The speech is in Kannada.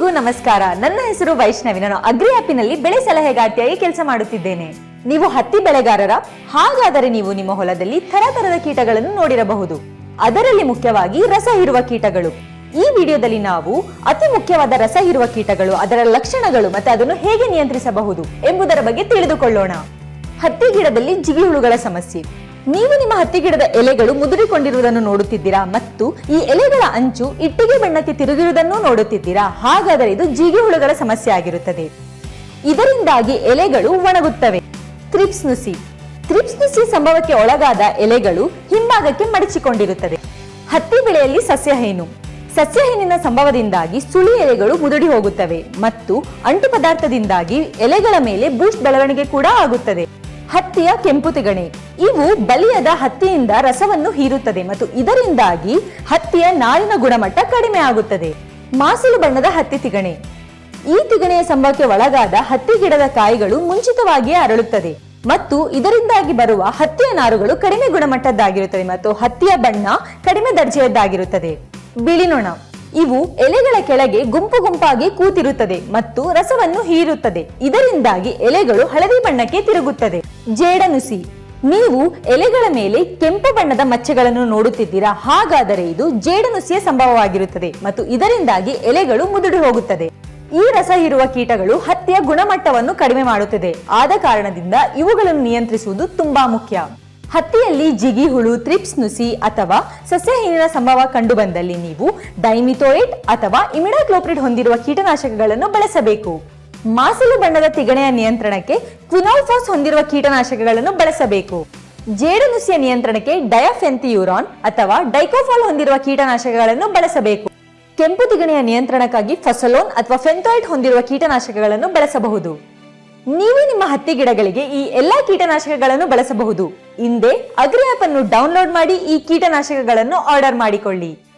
ಎಲ್ಲರಿಗೂ ನಮಸ್ಕಾರ. ನನ್ನ ಹೆಸರು ವೈಷ್ಣವಿ. ನಾನು ಅಗ್ರಿ ಆಪಿನಲ್ಲಿ ಬೆಳೆ ಸಲಹೆಗಾರ್ತಿಯಾಗಿ ಕೆಲಸ ಮಾಡುತ್ತಿದ್ದೇನೆ. ನೀವು ಹತ್ತಿ ಬೆಳೆಗಾರರ, ಹಾಗಾದರೆ ನೀವು ನಿಮ್ಮ ಹೊಲದಲ್ಲಿ ತರತರದ ಕೀಟಗಳನ್ನು ನೋಡಿರಬಹುದು. ಅದರಲ್ಲಿ ಮುಖ್ಯವಾಗಿ ರಸ ಇರುವ ಕೀಟಗಳು. ಈ ವಿಡಿಯೋದಲ್ಲಿ ನಾವು ಅತಿ ಮುಖ್ಯವಾದ ರಸ ಇರುವ ಕೀಟಗಳು, ಅದರ ಲಕ್ಷಣಗಳು ಮತ್ತೆ ಅದನ್ನು ಹೇಗೆ ನಿಯಂತ್ರಿಸಬಹುದು ಎಂಬುದರ ಬಗ್ಗೆ ತಿಳಿದುಕೊಳ್ಳೋಣ. ಹತ್ತಿ ಗಿಡದಲ್ಲಿ ಜಿಗಿ ಹುಳುಗಳ ಸಮಸ್ಯೆ. ನೀವು ನಿಮ್ಮ ಹತ್ತಿ ಗಿಡದ ಎಲೆಗಳು ಮುದುರಿಕೊಂಡಿರುವುದನ್ನು ನೋಡುತ್ತಿದ್ದೀರಾ ಮತ್ತು ಈ ಎಲೆಗಳ ಅಂಚು ಇಟ್ಟಿಗೆ ಬಣ್ಣಕ್ಕೆ ತಿರುಗಿರುವುದನ್ನು ನೋಡುತ್ತಿದ್ದೀರಾ? ಹಾಗಾದರೆ ಇದು ಜೀಗಿ ಹುಳುಗಳ ಸಮಸ್ಯೆ ಆಗಿರುತ್ತದೆ. ಇದರಿಂದಾಗಿ ಎಲೆಗಳು ಒಣಗುತ್ತವೆ. ಥ್ರಿಪ್ಸ್ ನುಸಿ. ಥ್ರಿಪ್ಸ್ ನುಸಿ ಸಂಭವಕ್ಕೆ ಒಳಗಾದ ಎಲೆಗಳು ಹಿಂಭಾಗಕ್ಕೆ ಮಡಚಿಕೊಂಡಿರುತ್ತದೆ. ಹತ್ತಿ ಬೆಳೆಯಲ್ಲಿ ಸಸ್ಯಹೇನು. ಸಸ್ಯಹೀನಿನ ಸಂಭವದಿಂದಾಗಿ ಸುಳಿ ಎಲೆಗಳು ಮುದುಡಿ ಹೋಗುತ್ತವೆ ಮತ್ತು ಅಂಟು ಪದಾರ್ಥದಿಂದಾಗಿ ಎಲೆಗಳ ಮೇಲೆ ಬೂಸ್ಟ್ ಬೆಳವಣಿಗೆ ಕೂಡ ಆಗುತ್ತದೆ. ಹತ್ತಿಯ ಕೆಂಪು ತಿಗಣೆ. ಇವು ಬಲಿಯದ ಹತ್ತಿಯಿಂದ ರಸವನ್ನು ಹೀರುತ್ತದೆ ಮತ್ತು ಇದರಿಂದಾಗಿ ಹತ್ತಿಯ ನಾರಿನ ಗುಣಮಟ್ಟ ಕಡಿಮೆ ಆಗುತ್ತದೆ. ಮಾಸಲು ಬಣ್ಣದ ಹತ್ತಿ ತಿಗಣೆ. ಈ ತಿಗಣಿಯ ಸಂಭವಕ್ಕೆ ಒಳಗಾದ ಹತ್ತಿ ಗಿಡದ ಕಾಯಿಗಳು ಮುಂಚಿತವಾಗಿಯೇ ಅರಳುತ್ತದೆ ಮತ್ತು ಇದರಿಂದಾಗಿ ಬರುವ ಹತ್ತಿಯ ನಾರುಗಳು ಕಡಿಮೆ ಗುಣಮಟ್ಟದ್ದಾಗಿರುತ್ತದೆ ಮತ್ತು ಹತ್ತಿಯ ಬಣ್ಣ ಕಡಿಮೆ ದರ್ಜೆಯದ್ದಾಗಿರುತ್ತದೆ. ಬಿಳಿನೊಣ ಇವು ಎಲೆಗಳ ಕೆಳಗೆ ಗುಂಪು ಗುಂಪಾಗಿ ಕೂತಿರುತ್ತದೆ ಮತ್ತು ರಸವನ್ನು ಹೀರುತ್ತದೆ. ಇದರಿಂದಾಗಿ ಎಲೆಗಳು ಹಳದಿ ಬಣ್ಣಕ್ಕೆ ತಿರುಗುತ್ತದೆ. ಜೇಡನುಸಿ, ನೀವು ಎಲೆಗಳ ಮೇಲೆ ಕೆಂಪು ಬಣ್ಣದ ಮಚ್ಚೆಗಳನ್ನು ನೋಡುತ್ತಿದ್ದೀರಾ? ಹಾಗಾದರೆ ಇದು ಜೇಡನುಸಿಯ ಸಂಭವವಾಗಿರುತ್ತದೆ ಮತ್ತು ಇದರಿಂದಾಗಿ ಎಲೆಗಳು ಮುದುಡಿ ಹೋಗುತ್ತದೆ. ಈ ರಸ ಹೀರುವ ಕೀಟಗಳು ಹತ್ತಿಯ ಗುಣಮಟ್ಟವನ್ನು ಕಡಿಮೆ ಮಾಡುತ್ತದೆ. ಆದ ಕಾರಣದಿಂದ ಇವುಗಳನ್ನು ನಿಯಂತ್ರಿಸುವುದು ತುಂಬಾ ಮುಖ್ಯ. ಹತ್ತಿಯಲ್ಲಿ ಜಿಗಿ ಹುಳು ತ್ರಿಪ್ಸ್ ನುಸಿ ಅಥವಾ ಸಸ್ಯಹೀನಿನ ಸಂಭವ ಕಂಡುಬಂದಲ್ಲಿ ನೀವು ಡೈಮಿಥೋಯಿಟ್ ಅಥವಾ ಇಮಿಡಾಕ್ಲೋಪ್ರಿಡ್ ಹೊಂದಿರುವ ಕೀಟನಾಶಕಗಳನ್ನು ಬಳಸಬೇಕು. ಮಾಸಲು ಬಣ್ಣದ ತಿಗಣೆಯ ನಿಯಂತ್ರಣಕ್ಕೆ ಕ್ವಿನೋಫಾಸ್ ಹೊಂದಿರುವ ಕೀಟನಾಶಕಗಳನ್ನು ಬಳಸಬೇಕು. ಜೇಡುನುಸಿಯ ನಿಯಂತ್ರಣಕ್ಕೆ ಡಯಾಫೆಂತಿಯೂರಾನ್ ಅಥವಾ ಡೈಕೋಫಾಲ್ ಹೊಂದಿರುವ ಕೀಟನಾಶಕಗಳನ್ನು ಬಳಸಬೇಕು. ಕೆಂಪು ತಿಗಣೆಯ ನಿಯಂತ್ರಣಕ್ಕಾಗಿ ಫಸಲೋನ್ ಅಥವಾ ಫೆಂಥಾಯ್ಡ್ ಹೊಂದಿರುವ ಕೀಟನಾಶಕಗಳನ್ನು ಬಳಸಬಹುದು. ನೀವು ನಿಮ್ಮ ಹತ್ತಿ ಗಿಡಗಳಿಗೆ ಈ ಎಲ್ಲಾ ಕೀಟನಾಶಕಗಳನ್ನು ಬಳಸಬಹುದು. ಹಿಂದೆ ಅಗ್ರಿ ಆಪ್ ಅನ್ನು ಡೌನ್ಲೋಡ್ ಮಾಡಿ ಈ ಕೀಟನಾಶಕಗಳನ್ನು ಆರ್ಡರ್ ಮಾಡಿಕೊಳ್ಳಿ.